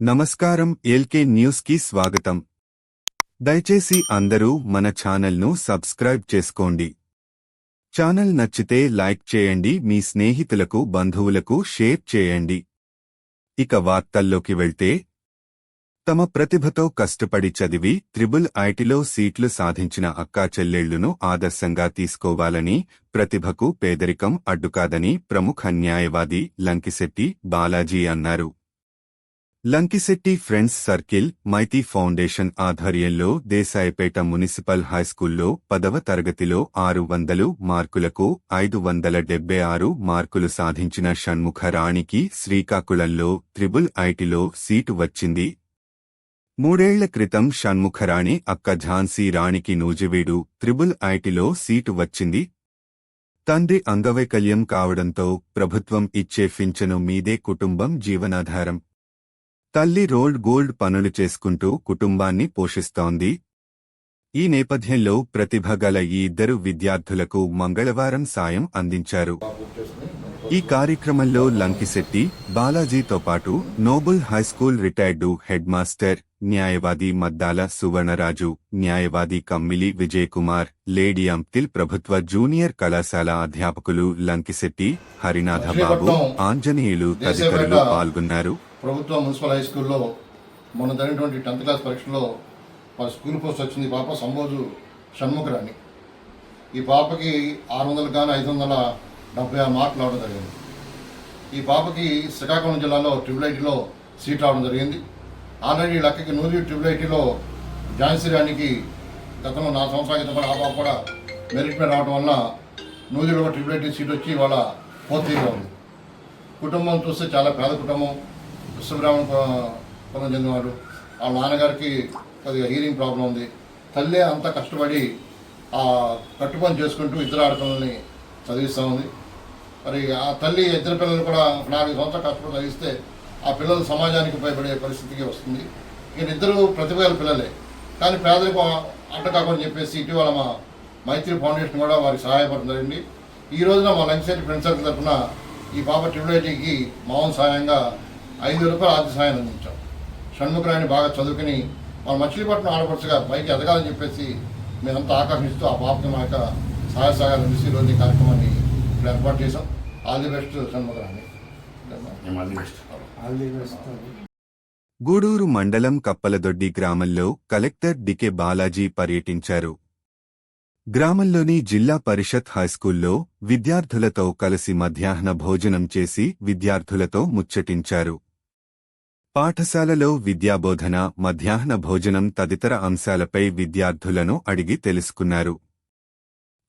నమస్కారం ఎల్కే న్యూస్కి స్వాగతం. దయచేసి అందరూ మన ఛానల్ను సబ్స్క్రైబ్ చేసుకోండి. ఛానల్ నచ్చితే లైక్ చేయండి మీ స్నేహితులకు బంధువులకు షేర్ చేయండి. ఇక వార్తల్లోకి వెళ్తే తమ ప్రతిభతో కష్టపడి చదివి త్రిబుల్ ఐటిలో సీట్లు సాధించిన అక్కా చెల్లెళ్ళును ఆదర్శంగా తీసుకోవాలని ప్రతిభకు పేదరికం అడ్డుకాదని ప్రముఖ న్యాయవాది లంకిశెట్టి బాలాజీ అన్నారు. Lankisetti friends circle Maiti foundation ఆధ్వర్యంలో దేశాయపేట మున్సిపల్ హైస్కూల్లో పదవ తరగతిలో ఆరు వందలు మార్కులకు ఐదు వందల డెబ్బై ఆరు మార్కులు సాధించిన షణ్ముఖ రాణికి శ్రీకాకుళంలో త్రిబుల్ ఐటిలో సీటు వచ్చింది. మూడేళ్ళ క్రితం షణ్ముఖరాణి అక్క ఝాన్సీ రాణికి నూజివీడు త్రిబుల్ ఐటిలో సీటు వచ్చింది. తండ్రి అంగవైకల్యం కావడంతో ప్రభుత్వం ఇచ్చే ఫించను మీదే కుటుంబం జీవనాధారం. తల్లి రోల్డ్ గోల్డ్ పనులు చేసుకుంటూ కుటుంబాన్ని పోషిస్తోంది. ఈ నేపథ్యంలో ప్రతిభ గల ఈ ఇద్దరు విద్యార్థులకు మంగళవారం సాయం అందించారు. ఈ కార్యక్రమంలో లంకిశెట్టి బాలాజీతో పాటు noble high school retired head master న్యాయవాది మద్దాల సువర్ణరాజు న్యాయవాది కమ్మిలి విజయకుమార్ లేడీ అంప్తిల్ ప్రభుత్వ జూనియర్ కళాశాల అధ్యాపకులు లంకిశెట్టి హరినాథ బాబు ఆంజనేయులు తదితరులు పాల్గొన్నారు. ప్రభుత్వ మున్సిపల్ హై స్కూల్లో మొన్న జరిగినటువంటి టెన్త్ క్లాస్ పరీక్షలో వాళ్ళ స్కూల్ పోస్ట్ వచ్చింది. పాప సంబోజు షణ్ముఖరాణి. ఈ పాపకి ఆరు వందలు కానీ ఐదు వందల డెబ్బై ఆరు మార్కులు రావడం జరిగింది. ఈ పాపకి శ్రీకాకుళం జిల్లాలో ట్రిపుల్ ఐటీలో సీట్ రావడం జరిగింది. ఆల్రెడీ లక్కకి నూరి ట్రిపుల్ ఐటీలో ఝాన్సీ రాణికి గతంలో నా సంవత్సరాల క్రితం కూడా ఆ పాప కూడా మెరిట్ మీద రావడం వల్ల నూజిలో ట్రిపుల్ ఐటీ సీట్ వచ్చి వాళ్ళ పోతీగా ఉంది. కుటుంబం చూస్తే చాలా పేద కుటుంబం. విశ్వబ్రాహ్మణ కు- కులం చెందినవాడు వాళ్ళ నాన్నగారికి కొద్దిగా హీరింగ్ ప్రాబ్లం ఉంది. తల్లే అంతా కష్టపడి ఆ కట్టుపని చేసుకుంటూ ఇద్దరు ఆడపిల్లల్ని చదివిస్తూ ఉంది. మరి ఆ తల్లి ఇద్దరు పిల్లలు కూడా నాలుగు సంవత్సరాలు కష్టపడి చదివిస్తే ఆ పిల్లలు సమాజానికి ఉపయోగపడే పరిస్థితికి వస్తుంది. ఈయన ఇద్దరు ప్రతిభగల పిల్లలే. కానీ పేదలకు అంట కాకుండా చెప్పేసి ఇటీవల మా మైత్రి ఫౌండేషన్ కూడా వారికి సహాయపడడం జరిగింది. ఈ రోజున మా లంగ్సెట్ ఫ్రెండ్స్ సర్కిల్ తరఫున ఈ పాప ట్రిబులైటీకి మౌన సహాయంగా ఐదు రూపాయల ఆర్థిక సహాయం అందించాం. షణ్ముఖరాయని బాగా చదువుకుని మన మచిలీపట్నం ఆడపడుచుగా పైకి ఎదగాలని చెప్పేసి మేమంతా ఆకర్షిస్తూ ఆ పాపకి మా యొక్క సహాయ సహకారం అందిస్తూ ఈరోజు ఈ కార్యక్రమాన్ని ఇక్కడ ఏర్పాటు చేశాం. All the best షణ్ముఖరాయని. గూడూరు మండలం కప్పలదొడ్డి గ్రామంలో కలెక్టర్ డికే బాలాజీ పర్యటించారు. గ్రామంలోని జిల్లా పరిషత్ హైస్కూల్లో విద్యార్థులతో కలిసి మధ్యాహ్న భోజనం చేసి విద్యార్థులతో ముచ్చటించారు. పాఠశాలలో విద్యాబోధన మధ్యాహ్న భోజనం తదితర అంశాలపై విద్యార్థులను అడిగి తెలుసుకున్నారు.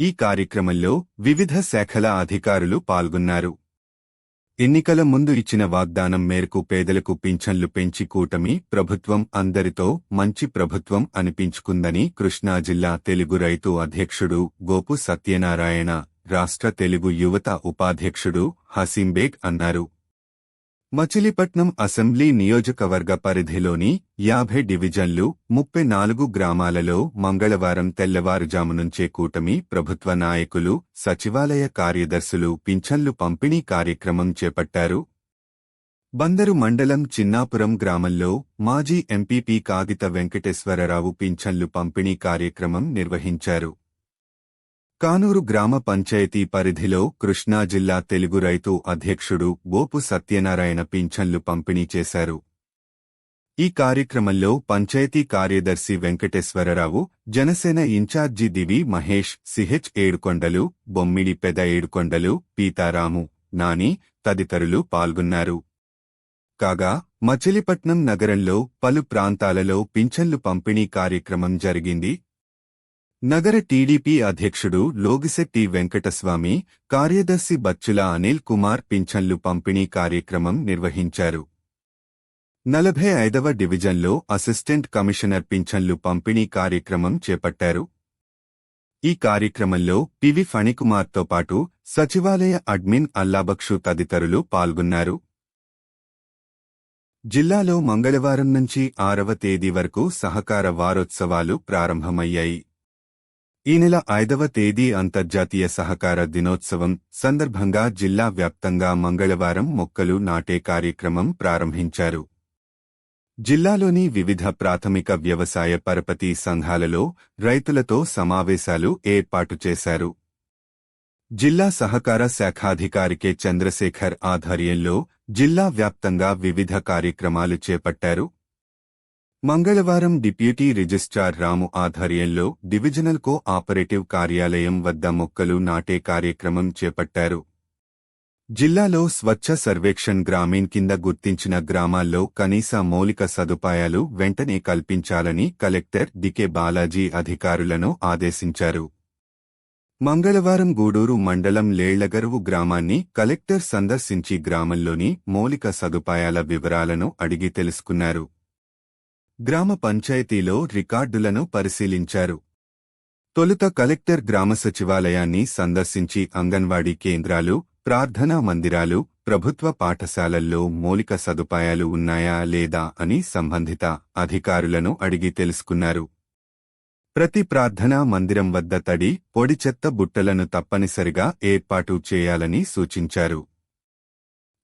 ఈ కార్యక్రమంలో వివిధ శాఖల అధికారులు పాల్గొన్నారు. ఎన్నికల ముందు ఇచ్చిన వాగ్దానం మేరకు పేదలకు పింఛన్లు పెంచి కూటమి ప్రభుత్వం అందరితో మంచి ప్రభుత్వం అనిపించుకుందని కృష్ణా జిల్లా తెలుగు రైతు అధ్యక్షుడు గోపు సత్యనారాయణ రాష్ట్ర తెలుగు యువత ఉపాధ్యక్షుడు హసీంబేగ్ అన్నారు. మచిలీపట్నం అసెంబ్లీ నియోజకవర్గ పరిధిలోని యాభై డివిజన్లు ముప్పై నాలుగు గ్రామాలలో మంగళవారం తెల్లవారుజాము నుంచే కూటమి ప్రభుత్వ నాయకులు సచివాలయ కార్యదర్శులు పింఛన్లు పంపిణీ కార్యక్రమం చేపట్టారు. బందరు మండలం చిన్నాపురం గ్రామంలో మాజీ ఎంపీపీ కాగిత వెంకటేశ్వరరావు పింఛన్లు పంపిణీ కార్యక్రమం నిర్వహించారు. కానూరు గ్రామ పంచాయతీ పరిధిలో కృష్ణా జిల్లా తెలుగు రైతు అధ్యక్షుడు ఓపు సత్యనారాయణ పింఛన్లు పంపిణీ చేశారు. ఈ కార్యక్రమంలో పంచాయతీ కార్యదర్శి Venkateswara Rao Janasena in charge Divi Mahesh CH Yedukondalu Bommidi Peda Yedukondalu Pitaramu Nani తదితరులు పాల్గొన్నారు. కాగా మచిలీపట్నం నగరంలో పలు ప్రాంతాలలో పింఛన్లు పంపిణీ కార్యక్రమం జరిగింది. నగర టీడీపీ అధ్యక్షుడు లోగిశెట్టి వెంకటస్వామి కార్యదర్శి బచ్చుల అనిల్ కుమార్ పింఛన్లు పంపిణీ కార్యక్రమం నిర్వహించారు. నలభై ఐదవ డివిజన్లో అసిస్టెంట్ కమిషనర్ పింఛన్లు పంపిణీ కార్యక్రమం చేపట్టారు. ఈ కార్యక్రమంలో పివి ఫణికుమార్తో పాటు సచివాలయ అడ్మిన్ అల్లాబక్షు తదితరులు పాల్గొన్నారు. జిల్లాలో మంగళవారం నుంచి ఆరవ తేదీ వరకు సహకార వారోత్సవాలు ప్రారంభమయ్యాయి. ఈ నెల ఐదవ తేదీ అంతర్జాతీయ సహకార దినోత్సవం సందర్భంగా జిల్లా వ్యాప్తంగా మంగళవారం మొక్కలు నాటే కార్యక్రమం ప్రారంభించారు. జిల్లాలోని వివిధ ప్రాథమిక వ్యవసాయ పరపతి సంఘాలలో రైతులతో సమావేశాలు ఏర్పాటు చేశారు. జిల్లా సహకార శాఖాధికారి కె చంద్రశేఖర్ ఆధ్వర్యంలో జిల్లా వ్యాప్తంగా వివిధ కార్యక్రమాలు చేపట్టారు. మంగళవారం డిప్యూటీ రిజిస్ట్రార్ రాము ఆధ్వర్యంలో డివిజనల్ కో ఆపరేటివ్ కార్యాలయం వద్ద మొక్కలు నాటే కార్యక్రమం చేపట్టారు. జిల్లాలో స్వచ్ఛ సర్వేక్షణ్ గ్రామీణ్ కింద గుర్తించిన గ్రామాల్లో కనీస మౌలిక సదుపాయాలు వెంటనే కల్పించాలని కలెక్టర్ డికే బాలాజీ అధికారులను ఆదేశించారు. మంగళవారం గూడూరు మండలం లేళ్ళగరువు గ్రామాన్ని కలెక్టర్ సందర్శించి గ్రామంలోని మౌలిక సదుపాయాల వివరాలను అడిగి తెలుసుకున్నారు. గ్రామ పంచాయతీలో రికార్డులను పరిశీలించారు. తొలుత కలెక్టర్ గ్రామ సచివాలయాన్ని సందర్శించి అంగన్వాడీ కేంద్రాలు ప్రార్థనా మందిరాలు ప్రభుత్వ పాఠశాలల్లో మౌలిక సదుపాయాలు ఉన్నాయా లేదా అని సంబంధిత అధికారులను అడిగి తెలుసుకున్నారు. ప్రతి ప్రార్థనా మందిరం వద్ద తడి పొడి చెత్త బుట్టలను తప్పనిసరిగా ఏర్పాటు చేయాలని సూచించారు.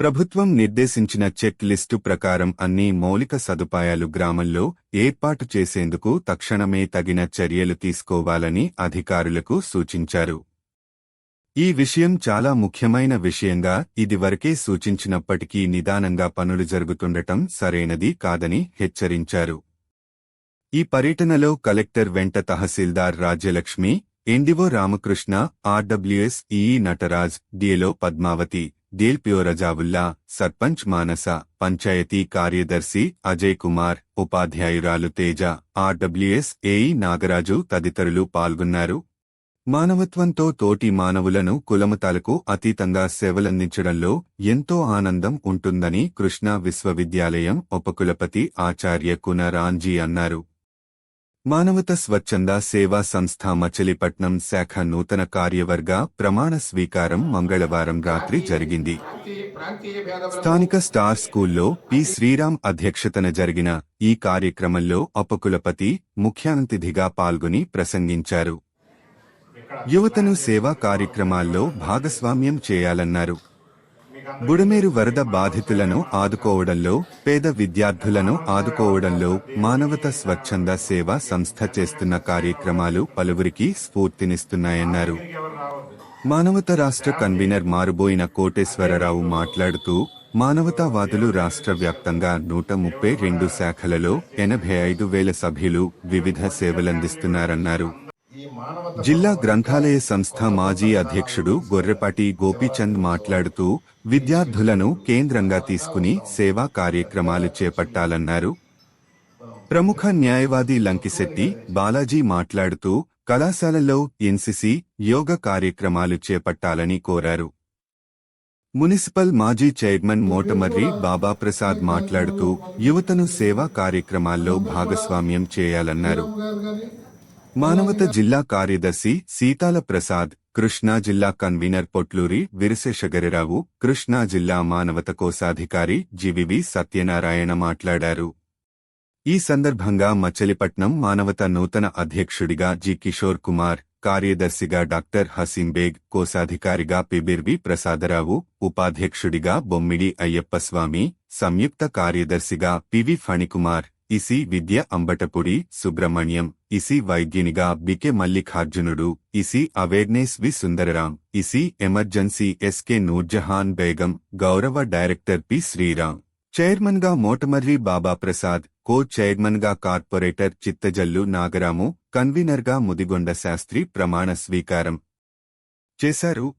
ప్రభుత్వం నిర్దేశించిన చెక్ లిస్టు ప్రకారం అన్ని మౌలిక సదుపాయాలు గ్రామంలో ఏర్పాటు చేసేందుకు తక్షణమే తగిన చర్యలు తీసుకోవాలని అధికారులకు సూచించారు. ఈ విషయం చాలా ముఖ్యమైన విషయంగా ఇదివరకే సూచించినప్పటికీ నిదానంగా పనులు జరుగుతుండటం సరైనది కాదని హెచ్చరించారు. ఈ పర్యటనలో కలెక్టర్ వెంట తహసీల్దార్ Rajyalakshmi MDO Ramakrishna RWS EE Nataraj డిఎలో Padmavathi DLPO Razaulla sarpanch Manasa panchayat కార్యదర్శి అజయ్ కుమార్ ఉపాధ్యాయురాలు తేజ ఆర్డబ్ల్యూఎస్ ఏఈ నాగరాజు తదితరులు పాల్గొన్నారు. మానవత్వంతో తోటి మానవులను కులమతాలకు అతీతంగా సేవలందించడంలో ఎంతో ఆనందం ఉంటుందని కృష్ణా విశ్వవిద్యాలయం ఉపకులపతి ఆచార్య కునరాంజీ అన్నారు. మానవత స్వచ్ఛంద సేవా సంస్థ మచిలీపట్నం శాఖ నూతన కార్యవర్గ ప్రమాణ స్వీకారం మంగళవారం రాత్రి జరిగింది. స్థానిక స్టార్ స్కూల్లో పి శ్రీరామ్ అధ్యక్షతన జరిగిన ఈ కార్యక్రమంలో ఉపకులపతి ముఖ్యాతిథిగా పాల్గొని ప్రసంగించారు. యువతను సేవా కార్యక్రమాల్లో భాగస్వామ్యం చేయాలన్నారు. బుడమేరు వరద బాధితులను ఆదుకోవడంలో పేద విద్యార్థులను ఆదుకోవడంలో మానవత స్వచ్ఛంద సేవా సంస్థ చేస్తున్న కార్యక్రమాలు పలువురికి స్ఫూర్తినిస్తున్నాయన్నారు. మానవత రాష్ట్ర కన్వీనర్ మారుబోయిన కోటేశ్వరరావు మాట్లాడుతూ మానవతావాదులు రాష్ట్ర వ్యాప్తంగా నూట ముప్పై రెండు శాఖలలో ఎనభై ఐదు వేల సభ్యులు వివిధ సేవలందిస్తున్నారన్నారు. జిల్లా గ్రంథాలయ సంస్థ మాజీ అధ్యక్షుడు గొర్రెపాటి గోపీచంద్ మాట్లాడుతూ విద్యార్థులను కేంద్రంగా తీసుకుని సేవా కార్యక్రమాలు చేపట్టాలన్నారు. ప్రముఖ న్యాయవాది లంకిశెట్టి బాలాజీ మాట్లాడుతూ కళాశాలల్లో ఎన్సిసి యోగ కార్యక్రమాలు చేపట్టాలని కోరారు. మున్సిపల్ మాజీ చైర్మన్ మోటమర్రి బాబాప్రసాద్ మాట్లాడుతూ యువతను సేవా కార్యక్రమాల్లో భాగస్వామ్యం చేయాలన్నారు. మానవత జిల్లా కార్యదర్శి సీతాల ప్రసాద్ కృష్ణా జిల్లా కన్వీనర్ పొట్లూరి విరశేషగరిరావు కృష్ణా జిల్లా మానవత కోశాధికారి జివివి సత్యనారాయణ మాట్లాడారు. ఈ సందర్భంగా మచిలీపట్నం మానవత నూతన అధ్యక్షుడిగా జి కిషోర్ కుమార్ కార్యదర్శిగా డాక్టర్ హసీంబేగ్ కోశాధికారిగా పిబిర్వి ప్రసాదరావు ఉపాధ్యక్షుడిగా బొమ్మిడి అయ్యప్పస్వామి సంయుక్త కార్యదర్శిగా పివి ఫణికుమార్ ఇసి విద్య Ambatapuri Subrahmanyam. EC వైద్యునిగా BK Mallikarjunudu EC awareness V Sundararam. EC emergency SK Noorjahan Begum. గౌరవ డైరెక్టర్ పి శ్రీరాం. చైర్మన్గా మోటమర్రి బాబా ప్రసాద్ కో చైర్మన్గా కార్పొరేటర్ చిత్తజల్లు నాగరాము. కన్వీనర్గా ముదిగొండ శాస్త్రి ప్రమాణ స్వీకారం. చేశారు.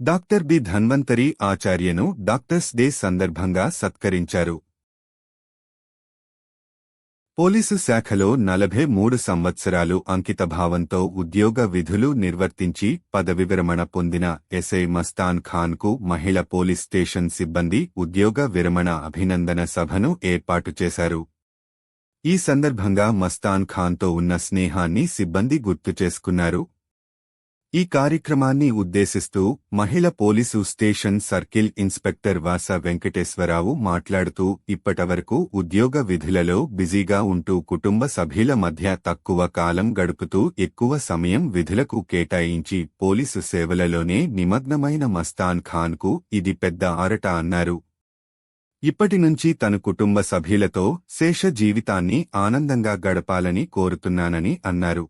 డాక్టర్ బి ధన్వంతరి ఆచార్యను డాక్టర్స్ డే సందర్భంగా సత్కరించారు. పోలీసు శాఖలో నలభై మూడు సంవత్సరాలు అంకితభావంతో ఉద్యోగ విధులు నిర్వర్తించి పదవి విరమణ పొందిన ఎస్ఐ మస్తాన్ ఖాన్కు మహిళ పోలీస్ స్టేషన్ సిబ్బంది ఉద్యోగ విరమణ అభినందన సభను ఏర్పాటు చేశారు. ఈ సందర్భంగా మస్తాన్ ఖాన్తో ఉన్న స్నేహాన్ని సిబ్బంది గుర్తు చేసుకున్నారు. ఈ కార్యక్రమాన్ని ఉద్దేశిస్తూ మహిళ పోలీసు స్టేషన్ సర్కిల్ ఇన్స్పెక్టర్ వాస వెంకటేశ్వరరావు మాట్లాడుతూ ఇప్పటివరకు ఉద్యోగ విధులలో బిజీగా ఉంటూ కుటుంబ సభ్యుల మధ్య తక్కువ కాలం గడుపుతూ ఎక్కువ సమయం విధులకు కేటాయించి పోలీసు సేవలలోనే నిమగ్నమైన మస్తాన్ ఖాన్కు ఇది పెద్ద ఆరట అన్నారు. ఇప్పటి నుంచి తన కుటుంబ సభ్యులతో శేష జీవితాన్ని ఆనందంగా గడపాలని కోరుతున్నానని అన్నారు.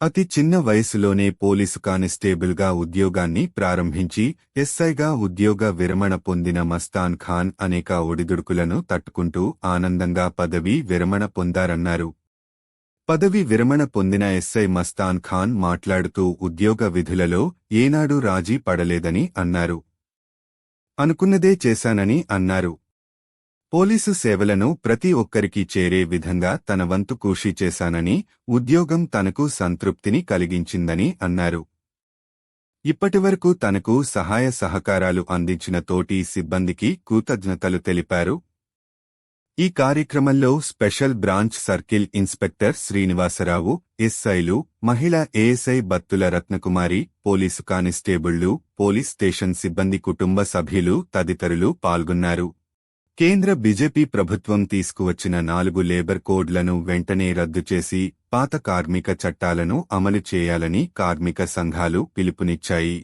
అతి చిన్న వయసులోనే పోలీసు కానిస్టేబుల్గా ఉద్యోగాన్ని ప్రారంభించి ఎస్ఐగా ఉద్యోగ విరమణ పొందిన మస్తాన్ ఖాన్ అనేక ఒడిదుడుకులను తట్టుకుంటూ ఆనందంగా పదవీ విరమణ పొందారన్నారు. పదవి విరమణ పొందిన ఎస్ఐ మస్తాన్ ఖాన్ మాట్లాడుతూ ఉద్యోగ విధులలో ఏనాడూ రాజీ పడలేదని అన్నారు. అనుకున్నదే చేశానని అన్నారు. పోలీసు సేవలను ప్రతి ఒక్కరికి చేరే విధంగా తన వంతు కృషి చేశానని ఉద్యోగం తనకు సంతృప్తిని కలిగించిందని అన్నారు. ఇప్పటివరకు తనకు సహాయ సహకారాలు అందించిన తోటి సిబ్బందికి కృతజ్ఞతలు తెలిపారు. ఈ కార్యక్రమంలో special branch circle inspector Srinivasa Rao ఎస్ఐలు మహిళా ఏఎస్ఐ బత్తుల రత్నకుమారి పోలీసు కానిస్టేబుళ్ళు పోలీస్ స్టేషన్ సిబ్బంది కుటుంబ సభ్యులు తదితరులు పాల్గొన్నారు. కేంద్ర బీజేపీ ప్రభుత్వం తీసుకువచ్చిన నాలుగు లేబర్ కోడ్లను వెంటనే రద్దు చేసి పాత కార్మిక చట్టాలను అమలు చేయాలని కార్మిక సంఘాలు పిలుపునిచ్చాయి.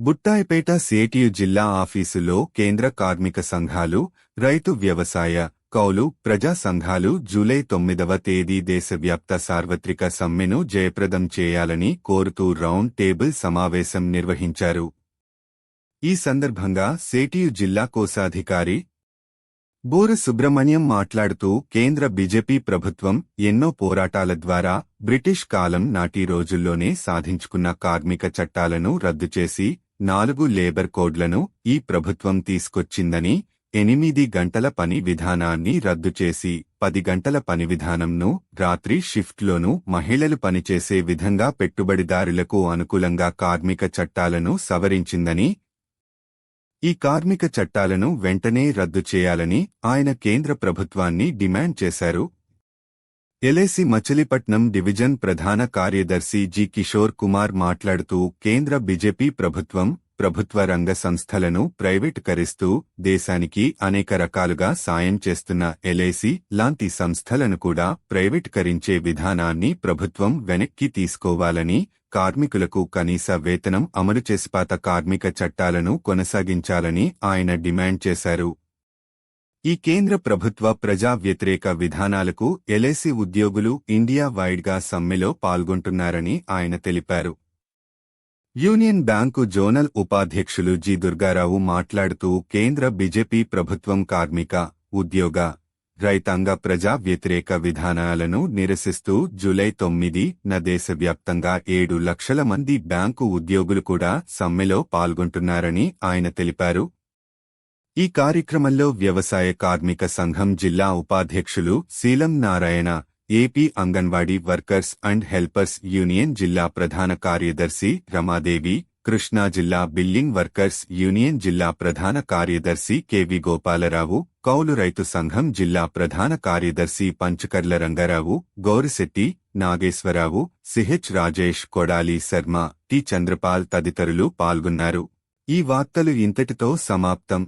బుట్టాయిపేట సేటియు జిల్లా ఆఫీసులో కేంద్ర కార్మిక సంఘాలు రైతు వ్యవసాయ కౌలు ప్రజా సంఘాలు జూలై తొమ్మిదవ తేదీ దేశవ్యాప్త సార్వత్రిక సమ్మెను జయప్రదం చేయాలని కోరుతూ రౌండ్ టేబుల్ సమావేశం నిర్వహించారు. ఈ సందర్భంగా సేటియు జిల్లా కోశాధికారి బోర సుబ్రహ్మణ్యం మాట్లాడుతూ కేంద్ర బీజేపీ ప్రభుత్వం ఎన్నో పోరాటాల ద్వారా బ్రిటిష్ కాలం నాటి రోజుల్లోనే సాధించుకున్న కార్మిక చట్టాలను రద్దు చేసి నాలుగు లేబర్ కోడ్లను ఈ ప్రభుత్వం తీసుకొచ్చిందని ఎనిమిది గంటల పని విధానాన్ని రద్దు చేసి పది గంటల పని విధానంను రాత్రి షిఫ్ట్లోనూ మహిళలు పనిచేసే విధంగా పెట్టుబడిదారులకు అనుకూలంగా కార్మిక చట్టాలను సవరించిందని ఈ కార్మిక చట్టాలను వెంటనే రద్దు చేయాలని ఆయన కేంద్ర ప్రభుత్వాన్ని డిమాండ్ చేశారు. ఎల్ఐసి మచిలీపట్నం డివిజన్ ప్రధాన కార్యదర్శి జి కిషోర్ కుమార్ మాట్లాడుతూ కేంద్ర బీజేపీ ప్రభుత్వం ప్రభుత్వ రంగ సంస్థలను ప్రైవేటుకరిస్తూ దేశానికి అనేక రకాలుగా సాయం చేస్తున్న ఎల్ఐసి లాంటి సంస్థలను కూడా ప్రైవేటుకరించే విధానాన్ని ప్రభుత్వం వెనక్కి తీసుకోవాలని కార్మికులకు కనీస వేతనం అమలు చేసిపాత కార్మిక చట్టాలను కొనసాగించాలని ఆయన డిమాండ్ చేశారు. ఈ కేంద్ర ప్రభుత్వ ప్రజా వ్యతిరేక విధానాలకు ఎల్ఐసి ఉద్యోగులు ఇండియా వైడ్గా సమ్మెలో పాల్గొంటున్నారని ఆయన తెలిపారు. యూనియన్ బ్యాంకు జోనల్ ఉపాధ్యక్షులు జి. దుర్గారావు మాట్లాడుతూ కేంద్ర బీజేపీ ప్రభుత్వం కార్మిక ఉద్యోగ రైతాంగ ప్రజా వ్యతిరేక విధానాలను నిరసిస్తూ జూలై తొమ్మిది న దేశవ్యాప్తంగా ఏడు లక్షల మంది బ్యాంకు ఉద్యోగులు కూడా సమ్మెలో పాల్గొంటున్నారని ఆయన తెలిపారు. ఈ కార్యక్రమంలో వ్యవసాయ కార్మిక సంఘం జిల్లా ఉపాధ్యక్షులు Seelam Narayana AP anganwadi workers and helpers union జిల్లా ప్రధాన కార్యదర్శి రమాదేవి కృష్ణా జిల్లా బిల్లింగ్ వర్కర్స్ యూనియన్ జిల్లా ప్రధాన కార్యదర్శి కెవి గోపాలరావు కౌలు రైతు సంఘం జిల్లా ప్రధాన కార్యదర్శి పంచకర్ల రంగారావు గౌరిశెట్టి నాగేశ్వరరావు సిహెచ్ రాజేష్ కొడాలి శర్మ టి చంద్రపాల్ తదితరులు పాల్గొన్నారు. ఈ వార్తలు ఇంతటితో సమాప్తం.